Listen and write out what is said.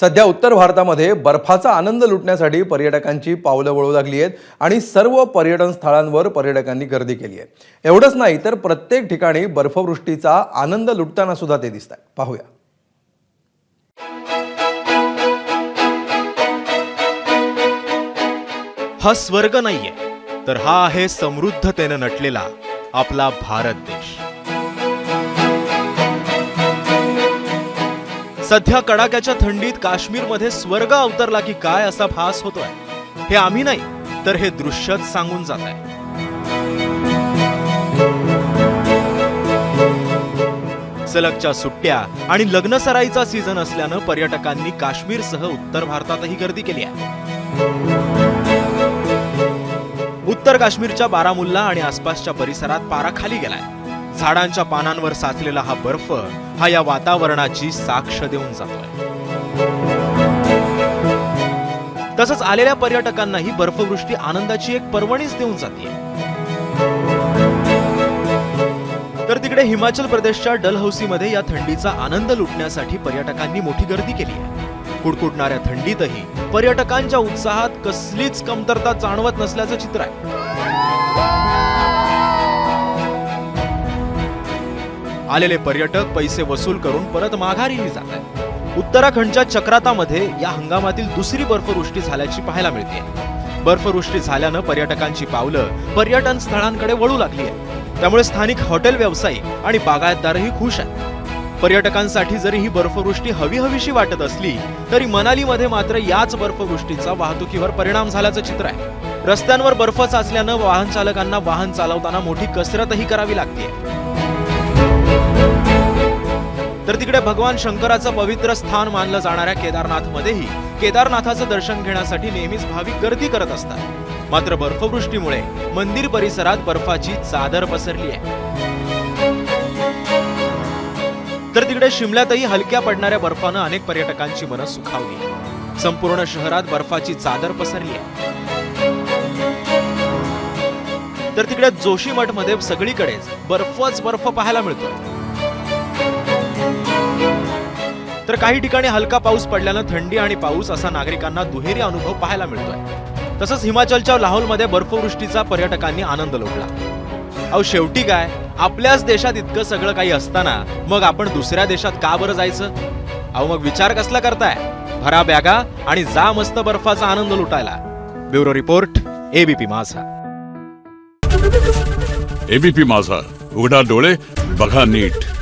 सध्या उत्तर भारतामध्ये बर्फाचा आनंद लुटण्यासाठी पर्यटकांची पावलं वळू लागली आहेत आणि सर्व पर्यटन स्थळांवर पर्यटकांनी गर्दी केली आहे. एवढंच नाही तर प्रत्येक ठिकाणी बर्फवृष्टीचा आनंद लुटताना सुद्धा ते दिसत आहेत पाहूया. हा स्वर्ग नाहीये तर हा आहे समृद्धतेनं नटलेला आपला भारत देश. सध्या कडाक्याच्या थंडीत काश्मीरमध्ये स्वर्ग अवतरला की काय असा भास होतोय? हे आम्ही नाही तर हे दृश्यच सांगून जात आहे सलगच्या सुट्ट्या आणि लग्नसराईचा सीझन असल्यानं पर्यटकांनी काश्मीरसह उत्तर भारतातही गर्दी केली आहे. उत्तर काश्मीरच्या बारामुल्ला आणि आसपासच्या परिसरात पारा खाली गेलाय. झाडांच्या पानांवर साचलेला हा बर्फ हा या वातावरणाची साक्ष देऊन जातोय. तसंच आलेल्या पर्यटकांनाही बर्फवृष्टी आनंदाची एक पर्वणीच देऊन जाते तर तिकडे हिमाचल प्रदेशच्या डलहौसीमध्ये या थंडीचा आनंद लुटण्यासाठी पर्यटकांनी मोठी गर्दी केली आहे. कुडकुडणाऱ्या थंडीतही पर्यटकांच्या उत्साहात कसलीच कमतरता जाणवत नसल्याचं चित्र आहे. आलेले पर्यटक पैसे वसूल करून परत माघारीही जात आहेत. उत्तराखंडच्या चक्रातामध्ये या हंगामातील दुसरी बर्फवृष्टी झाल्याची पाहायला मिळते. बर्फवृष्टी झाल्यानं पर्यटकांची पावलं पर्यटन स्थळांकडे वळू लागली आहे त्यामुळे स्थानिक हॉटेल व्यावसायिक आणि बागायतदारही खुश आहेत. पर्यटकांसाठी जरी ही बर्फवृष्टी हवी हवीशी वाटत असली तरी मनालीमध्ये मात्र याच बर्फवृष्टीचा वाहतुकीवर परिणाम झाल्याचं चित्र आहे. रस्त्यांवर बर्फ साचल्यानं वाहन चालकांना वाहन चालवताना मोठी कसरतही करावी लागते. तर तिकडे भगवान शंकराचं पवित्र स्थान मानलं जाणाऱ्या केदारनाथमध्येही केदारनाथाचं दर्शन घेण्यासाठी नेहमीच भाविक गर्दी करत असतात. मात्र बर्फवृष्टीमुळे मंदिर परिसरात बर्फाची चादर पसरली आहे. तर तिकडे शिमल्यातही हलक्या पडणाऱ्या बर्फानं अनेक पर्यटकांची मनं सुखावली. संपूर्ण शहरात बर्फाची चादर पसरली आहे. तर तिकडे जोशीमठमध्ये सगळीकडेच बर्फच बर्फ पाहायला मिळतो तर काही ठिकाणी हलका पाऊस पडल्यानं थंडी आणि पाऊस असा नागरिकांना दुहेरी अनुभव पाहायला मिळतोय. तसंच हिमाचलच्या लाहोलमध्ये बर्फवृष्टीचा पर्यटकांनी आनंद लुटला. अहो शेवटी काय? आपल्याच देशात इतकं सगळं काही असताना मग आपण दुसऱ्या देशात का बरं जायचं? अहो मग विचार कसला करताय? भरा बॅगा आणि जा मस्त बर्फाचा आनंद लुटायला. Bureau report ABP Majha. ABP Majha. उघडा डोळे बघा नीट.